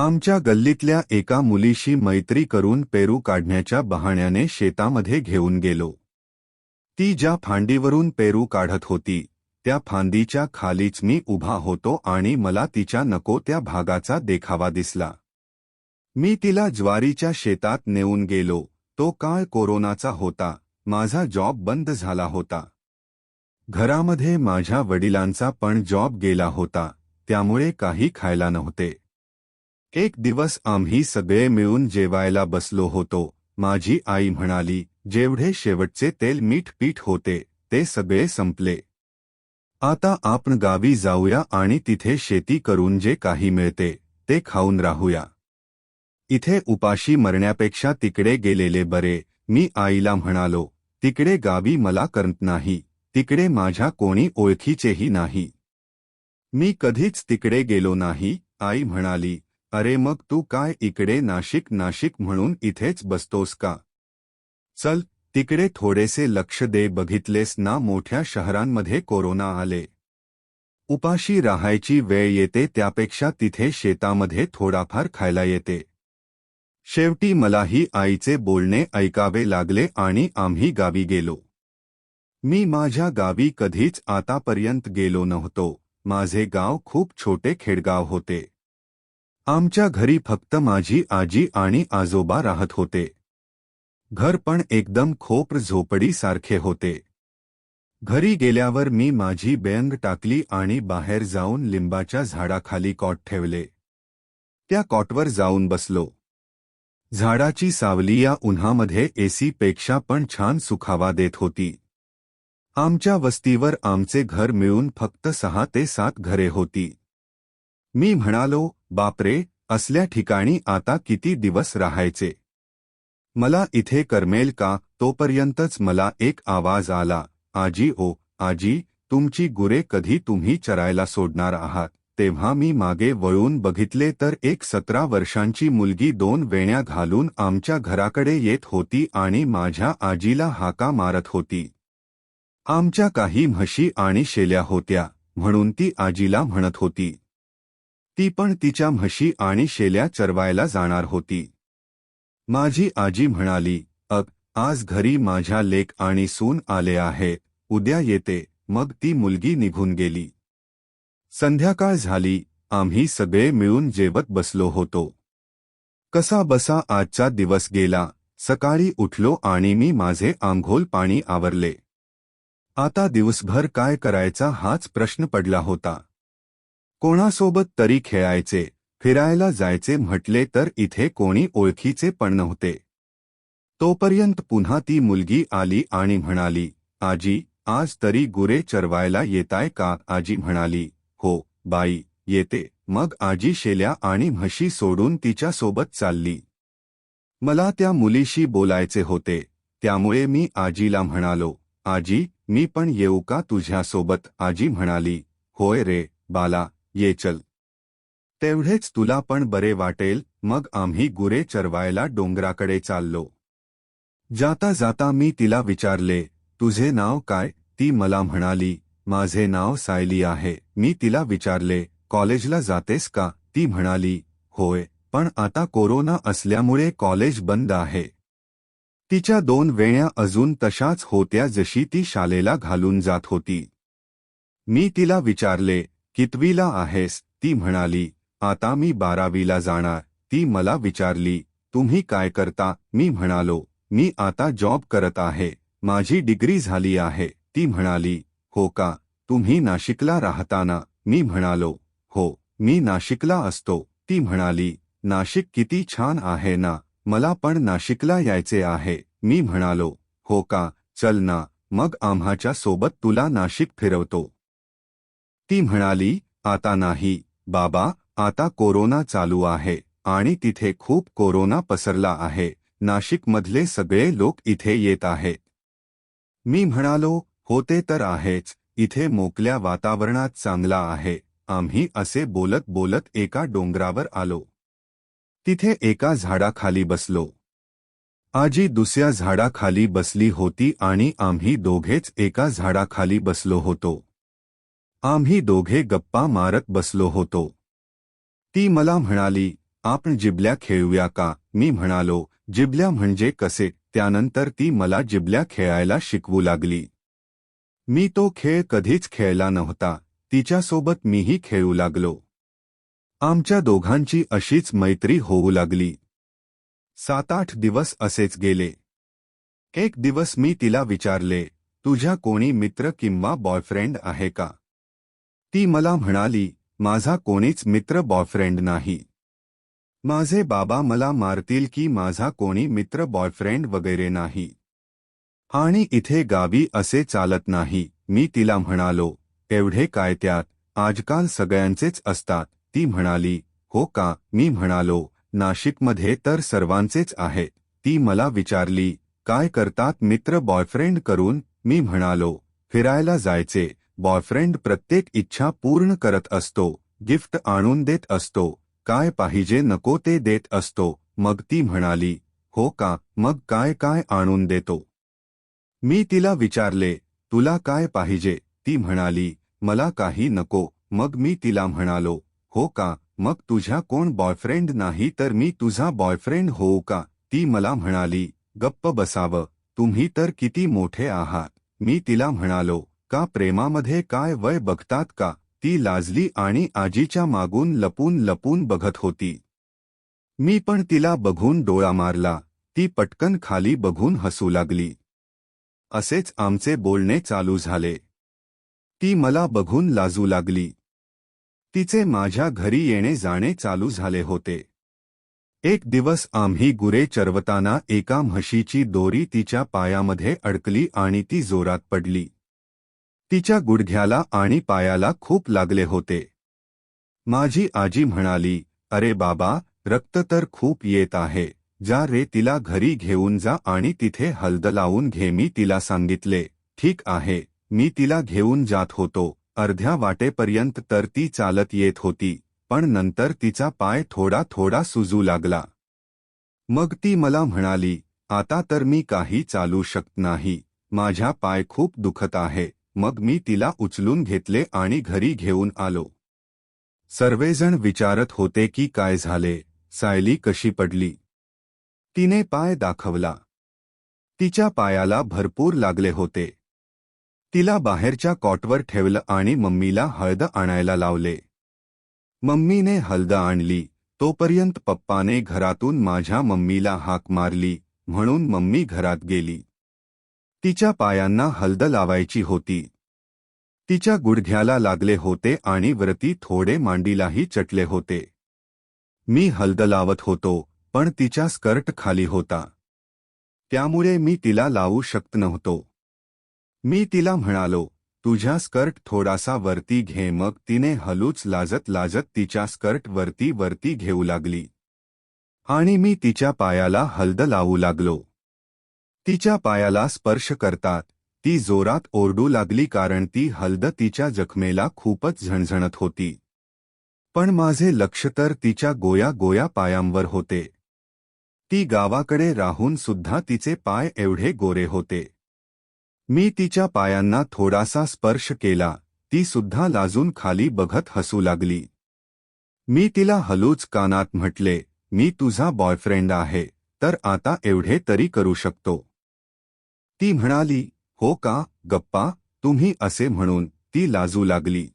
आमच्या गल्लीतल्या एका मुलीशी मैत्री करून पेरू काढण्याच्या बहाण्याने शेतामध्ये घेऊन गेलो. ती ज्या फांडीवरून पेरू काढत होती त्या फांदीच्या खालीच मी उभा होतो आणि मला तिच्या नको त्या भागाचा देखावा दिसला. मी तिला ज्वारीच्या शेतात नेऊन गेलो तो काळ कोरोनाचा होता माझा जॉब बंद झाला होता. घरामध्ये माझ्या वडिलांचा पण जॉब गेला होता त्यामुळे काही खायला नव्हते. एक दिवस आम्ही सगळे मिळून जेवायला बसलो होतो. माझी आई म्हणाली जेवढे शेवटचे तेल मीठ पीठ होते ते सगळे संपले. आता आपण गावी जाऊया आणि तिथे शेती करून जे काही मिळते ते खाऊन राहूया. इथे उपाशी मरण्यापेक्षा तिकडे गेलेले बरे. मी आईला म्हणालो तिकडे गावी मला करत नाही तिकडे माझ्या कोणी ओळखीचेही नाही. मी कधीच तिकडे गेलो नाही आई म्हणाली अरे मग तू काय इकडे नाशिक नाशिक म्हणून इथेच बसतोस का? चल तिकडे थोडेसे लक्ष दे बघितलेस ना मोठ्या शहरांमध्ये कोरोना आले. उपाशी राहायची वेळ येते त्यापेक्षा तिथे शेतामध्ये थोडाफार खायला येते. शेवटी मलाही आईचे बोलणे ऐकावे लागले आणि आम्ही गावी गेलो. मी माझ्या गावी कधीच आतापर्यंत गेलो नव्हतो. माझे गाव खूप छोटे खेडगाव होते. आमच्या घरी फक्त माझी आजी आणि आजोबा राहत होते. घर पण एकदम खोप झोपडीसारखे होते. घरी गेल्यावर मी माझी बेंग टाकली आणि बाहेर जाऊन लिंबाच्या झाडाखाली कॉट ठेवले. त्या कॉटवर जाऊन बसलो. झाडाची सावली या उन्हामध्ये एसी पेक्षा पण छान सुखावा देत होती. आमच्या वस्तीवर आमचे घर मिळून फक्त सहा ते सात घरे होती. मी म्हणालो बापरे असल्या ठिकाणी आता किती दिवस राहायचे? मला इथे करमेल का? तोपर्यंतच मला एक आवाज आला. आजी ओ आजी तुमची गुरे कधी तुम्ही चरायला सोडणार आहात? तेव्हा मी मागे वळून बघितले तर एक सतरा वर्षांची मुलगी दोन वेण्या घालून आमच्या घराकडे येत होती आणि माझ्या आजीला हाका मारत होती. आमच्या काही म्हशी आणि शेल्या होत्या म्हणून ती आजीला म्हणत होती. ती पण तिच्या म्हशी आणि शेल्या चरवायला जाणार होती. माझी आजी म्हणाली अग आज घरी माझ्या लेक आणि सून आले आहे उद्या येते. मग ती मुलगी निघून गेली. संध्याकाळ झाली आम्ही सगळे मिळून जेवत बसलो होतो. कसा बसा आजचा दिवस गेला सकाळी उठलो आणि मी माझे आंघोल पाणी आवरले. आता दिवसभर काय करायचा हाच प्रश्न पडला होता. कोणासोबत तरी खेळायचे फिरायला जायचे म्हटले तर इथे कोणी ओळखीचे पण नव्हते. तोपर्यंत पुन्हा ती मुलगी आली आणि म्हणाली आजी आज तरी गुरे चरवायला येताय का? आजी म्हणाली हो बाई येते. मग आजी शेल्या आणि म्हशी सोडून तिच्यासोबत चालली. मला त्या मुलीशी बोलायचे होते त्यामुळे मी आजीला म्हणालो आजी मी पण येऊ का तुझ्यासोबत आजी म्हणाली होय रे बाला ये चल. तेवढेच तुला पण बरे वाटेल मग आम्ही गुरे चरवायला डोंगराकडे चाललो. जाता जाता मी तिला विचारले तुझे नाव काय? ती मला म्हणाली माझे नाव सायली आहे. मी तिला विचारले कॉलेजला जातेस का? ती म्हणाली होय पण आता कोरोना असल्यामुळे कॉलेज बंद आहे. तिच्या दोन वेण्या अजून तशाच होत्या जशी ती शालेला घालून जात होती. मी तिला विचारले कितवीला आहेस? ती म्हणाली आता मी बारावीला जाणार. ती मला विचारली तुम्ही काय करता? मी म्हणालो मी आता जॉब करत आहे. माझी डिग्री झाली आहे. ती म्हणाली हो का? तुम्ही नाशिकला राहताना? मी म्हणालो हो मी नाशिकला असतो. ती म्हणाली नाशिक किती छान आहे ना? मला पण नाशिकला यायचे आहे. मी म्हणालो हो का? चल ना. मग आम्हाच्या सोबत तुला नाशिक फिरवतो. ती म्हणाली आता नाही बाबा आता कोरोना चालू आहे आणि तिथे खूप कोरोना पसरला आहे नाशिकमधले सगळे लोक इथे येत आहेत. मी म्हणालो होते तर आहेच इथे मोकल्या वातावरणात चांगला आहे आम्ही असे बोलत बोलत एका डोंगरावर आलो. तिथे एका झाडाखाली बसलो. आजी दुसऱ्या झाडाखाली बसली होती आणि आम्ही दोघेच एका झाडाखाली बसलो होतो. आम्ही दोघे गप्पा मारत बसलो होतो. ती मला म्हणाली आपण जिबल्या खेळूया का? मी म्हणालो जिबल्या म्हणजे कसे? त्यानंतर ती मला जिबल्या खेळायला शिकवू लागली. मी तो खेळ कधीच खेळला नव्हता तिच्यासोबत मीही खेळू लागलो. आमच्या दोघांची अशीच मैत्री होऊ लागली. सात आठ दिवस असेच गेले. एक दिवस मी तिला विचारले तुझ्या कोणी मित्र किंवा बॉयफ्रेंड आहे का? ती मला म्हणाली माझा कोणीच मित्र बॉयफ्रेंड नाही. माझे बाबा मला मारतील की माझा कोणी मित्र बॉयफ्रेंड वगैरे नाही. आणि इथे गावी असे चालत नाही. मी तिला म्हणालो एवढे काय त्यात? आजकाल सगळ्यांचेच असतात. ती म्हणाली हो का? मी म्हणालो नाशिकमध्ये तर सर्वांचेच आहे. ती मला विचारली काय करतात मित्र बॉयफ्रेंड करून? मी म्हणालो फिरायला जायचे. बॉयफ्रेंड प्रत्येक इच्छा पूर्ण करत असतो. गिफ्ट आणून देत असतो. काय पाहिजे नको ते देत असतो. मग ती म्हणाली हो का? मग काय काय आणून देतो? मी तिला विचारले तुला काय पाहिजे? ती म्हणाली मला काही नको. मग मी तिला म्हणालो हो का? मग तुझ्या कोण बॉयफ्रेंड नाही तर मी तुझा बॉयफ्रेंड होऊ का? ती मला म्हणाली गप्प बसावं. तुम्ही तर किती मोठे आहात. मी तिला म्हणालो का प्रेमामध्ये काय वय बघतात का? ती लाजली आणि आजीच्या मागून लपून लपून बघत होती. मी पण तिला बघून डोळा मारला. ती पटकन खाली बघून हसू लागली. असेच आमचे बोलणे चालू झाले. ती मला बघून लाजू लागली. तिचे माझ्या घरी येणे जाणे चालू झाले होते. एक दिवस आम्ही गुरे चरवताना एका म्हशीची दोरी तिच्या पायामध्ये अडकली आणि ती जोरात पडली. तिच्या गुडघ्याला आणि पायाला खूप लागले होते. माझी आजी म्हणाली अरे बाबा रक्त तर खूप येत आहे. जा रे तिला घरी घेऊन जा आणि तिथे हल्द लावून घे. मी तिला सांगितले ठीक आहे. मी तिला घेऊन जात होतो. अर्ध्या वाटेपर्यंत तर ती चालत येत होती पण नंतर तिचा पाय थोडा थोडा सुजू लागला. मग ती मला म्हणाली आता तर मी काही चालू शकत नाही. माझ्या पाय खूप दुखत आहे. मग मी तिला उचलून घेतले आणि घरी घेऊन आलो. सर्वेजण विचारत होते की काय झाले सायली कशी पडली. तिने पाय दाखवला. तिच्या पायाला भरपूर लागले होते. तिला बाहेरच्या कॉटवर ठेवलं आणि मम्मीला हळद आणायला लावले. मम्मीने हळद आणली तोपर्यंत पप्पाने घरातून माझ्या मम्मीला हाक मारली म्हणून मम्मी घरात गेली. तिच्या पायांना हलद लावायची होती. तिच्या गुडघ्याला लागले होते आणि व्रती थोडे मांडीलाही चटले होते. मी हलद लावत होतो पण तिच्या स्कर्ट खाली होता. त्यामुळे मी तिला लावू शकत नव्हतो. मी तिला म्हणालो तुझ्या स्कर्ट थोडासा वरती घे मग तिने हलूच लाजत लाजत तिच्या स्कर्ट वरती वरती घेऊ लागली. आणि मी तिच्या पायाला हलद लावू लागलो. तिच्या पायाला स्पर्श करतात. ती जोरात ओरडू लागली कारण ती हलद तिच्या जखमेला खूपच झणझणत होती. पण माझे लक्ष तर तिच्या गोया गोया पायांवर होते. ती गावाकडे राहून सुद्धा तिचे पाय एवढे गोरे होते. मी तिच्या पायांना थोडासा स्पर्श केला. ती सुद्धा लाजून खाली बघत हसू लागली. मी तिला हलूच कानात म्हटले मी तुझा बॉयफ्रेंड आहे. तर आता एवढे तरी करू शकतो. ती म्हणाली हो का गप्पा तुम्ही असे म्हणून ती लाजू लागली.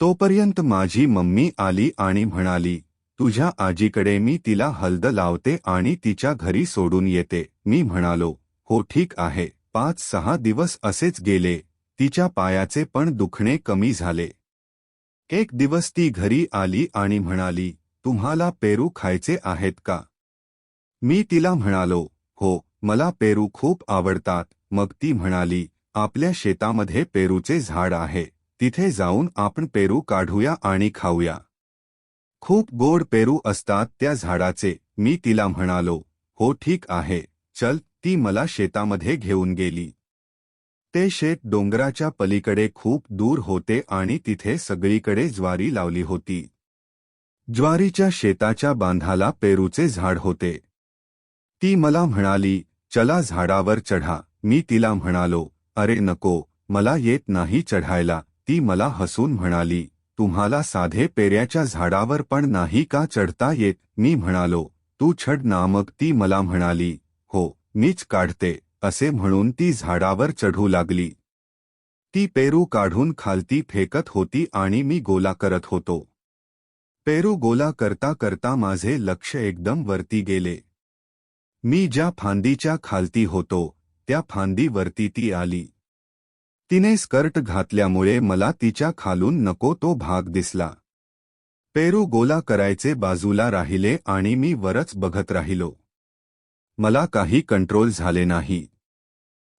तोपर्यंत माझी मम्मी आली आणि म्हणाली तुझ्या आजीकडे मी तिला हलद लावते आणि तिच्या घरी सोडून येते. मी म्हणालो हो ठीक आहे. पाच सहा दिवस असेच गेले. तिच्या पायाचे पण दुखणे कमी झाले. एक दिवस ती घरी आली आणि म्हणाली तुम्हाला पेरू खायचे आहेत का? मी तिला म्हणालो हो मला पेरू खूप आवडतात. मग ती म्हणाली आपल्या शेतामध्ये पेरूचे झाड आहे. तिथे जाऊन आपण पेरू काढूया आणि खाऊया. खूप गोड पेरू असतात त्या झाडाचे मी तिला म्हणालो. हो ठीक आहे. चल. ती मला शेतामध्ये घेऊन गेली. ते शेत डोंगराच्या पलीकडे खूप दूर होते आणि तिथे सगळीकडे ज्वारी लावली होती. ज्वारीच्या शेताच्या बांधाला पेरूचे झाड होते. ती मला म्हणाली चला झाडावर चढा. मी तिला म्हणालो अरे नको मला येत नाही चढायला. ती मला हसून म्हणाली तुम्हाला साधे पेऱ्याच्या झाडावर पण नाही का चढता येत? मी म्हणालो तू छड ना मग ती मला म्हणाली हो मीच काढते असे म्हणून ती झाडावर चढू लागली. ती पेरू काढून खालती फेकत होती आणि मी गोला करत होतो. पेरू गोला करता करता माझे लक्ष एकदम वरती गेले. मी ज्या फांदीच्या खालती होतो त्या फांदीवरती ती आली. तिने स्कर्ट घातल्यामुळे मला तिच्या खालून नको तो भाग दिसला. पेरू गोला करायचे बाजूला राहिले आणि मी वरच बघत राहिलो. मला काही कंट्रोल झाले नाही.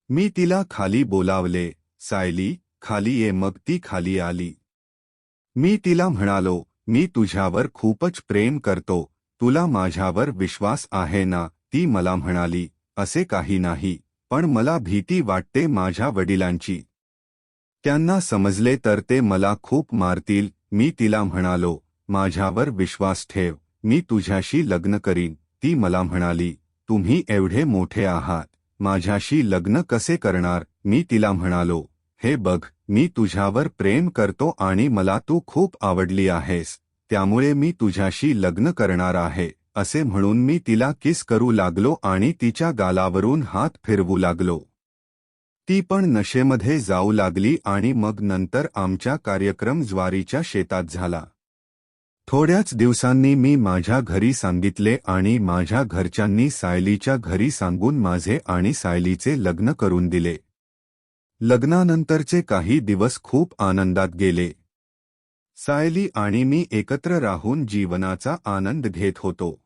मी तिला खाली बोलावले सायली खाली ये मग ती खाली आली. मी तिला म्हणालो मी तुझ्यावर खूपच प्रेम करतो तुला माझ्यावर विश्वास आहे ना ती मला म्हणाली असे काही नाही पण मला भीती वाटते माझ्या वडिलांची. त्यांना समजले तर ते मला खूप मारतील मी तिला म्हणालो माझ्यावर विश्वास ठेव मी तुझ्याशी लग्न करीन. ती मला म्हणाली तुम्ही एवढे मोठे आहात माझ्याशी लग्न कसे करणार? मी तिला म्हणालो हे बघ मी तुझ्यावर प्रेम करतो आणि मला तू खूप आवडली आहेस त्यामुळे मी तुझ्याशी लग्न करणार आहे. असे म्हणून मी तिला किस करू लागलो आणि तिच्या गालावरून हात फिरवू लागलो. ती पण नशेमध्ये जाऊ लागली आणि मग नंतर आमच्या कार्यक्रम ज्वारीच्या शेतात झाला. थोड्याच दिवसांनी मी माझ्या घरी सांगितले आणि माझ्या घरच्यांनी सायलीच्या घरी सांगून माझे आणि सायलीचे लग्न करून दिले. लग्नानंतरचे काही दिवस खूप आनंदात गेले. सायली आणि मी एकत्र राहून जीवनाचा आनंद घेत होतो.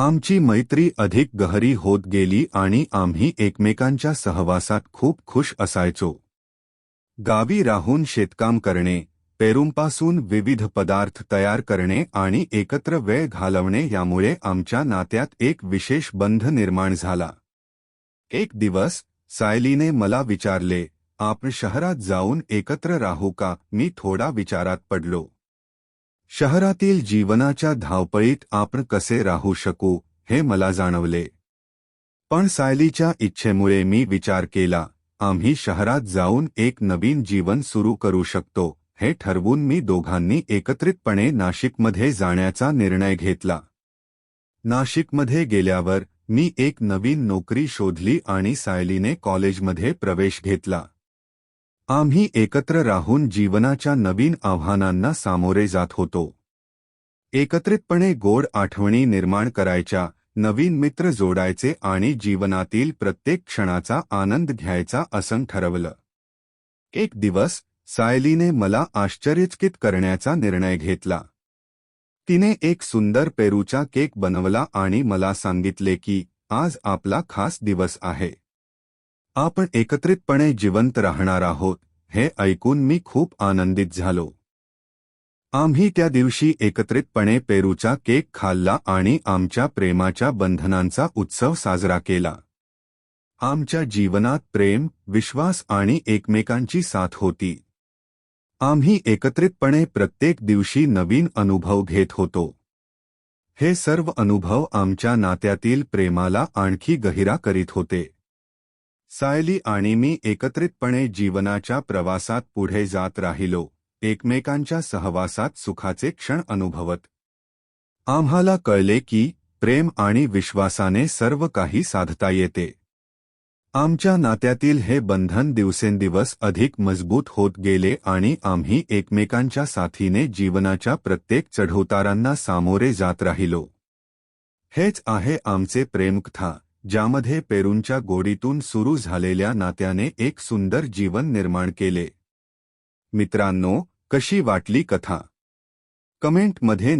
आमची मैत्री अधिक गहरी होत गेली आणि आम्ही एकमेकांच्या सहवासात खूप खुश असायचो. गावी राहून शेतकाम करणे पेरूंपासून विविध पदार्थ तयार करणे आणि एकत्र वेळ घालवणे यामुळे आमच्या नात्यात एक विशेष बंध निर्माण झाला. एक दिवस सायलीने मला विचारले आपण शहरात जाऊन एकत्र राहू का? मी थोडा विचारात पडलो. शहरातील जीवनाच्या धावपळीत आपण कसे राहू शकू हे मला जाणवले. पण सायलीच्या इच्छेमुळे मी विचार केला आम्ही शहरात जाऊन एक नवीन जीवन सुरू करू शकतो हे ठरवून मी दोघांनी एकत्रितपणे नाशिकमध्ये जाण्याचा निर्णय घेतला. नाशिकमध्ये गेल्यावर मी एक नवीन नोकरी शोधली आणि सायलीने कॉलेजमध्ये प्रवेश घेतला. आम्ही एकत्र राहून जीवनाच्या नवीन आव्हानांना सामोरे जात होतो. एकत्रितपणे गोड आठवणी निर्माण करायच्या नवीन मित्र जोडायचे आणि जीवनातील प्रत्येक क्षणाचा आनंद घ्यायचा असं ठरवलं. एक दिवस सायलीने मला आश्चर्यचकित करण्याचा निर्णय घेतला. तिने एक सुंदर पेरूचा केक बनवला आणि मला सांगितले की आज आपला खास दिवस आहे. आपण एकत्रितपणे जिवंत राहणार आहोत हे ऐकून मी खूप आनंदित झालो. आम्ही त्या दिवशी एकत्रितपणे पेरूचा केक खाल्ला आणि आमच्या प्रेमाच्या बंधनांचा उत्सव साजरा केला. आमच्या जीवनात प्रेम विश्वास आणि एकमेकांची साथ होती. आम्ही एकत्रितपणे प्रत्येक दिवशी नवीन अनुभव घेत होतो. हे सर्व अनुभव आमच्या नात्यातील प्रेमाला आणखी गहिरा करीत होते. सायली आणि मी एकत्रितपणे जीवनाच्या प्रवासात पुढे जात राहिलो एकमेकांच्या सहवासात सुखाचे क्षण अनुभवत. आम्हाला कळले की प्रेम आणि विश्वासाने सर्व काही साधता येते. आमच्या नात्यातील हे बंधन दिवसेंदिवस अधिक मजबूत होत गेले आणि आम्ही एकमेकांच्या साथीने जीवनाच्या प्रत्येक चढउतारांना सामोरे जात राहिलो. हेच आहे आमचे प्रेमकथा. ज्यामध्ये पेरूंच्या गोडीतून सुरू झालेल्या नात्याने एक सुंदर जीवन निर्माण केले. मित्रांनो कशी वाटली कथा? कमेंटमध्ये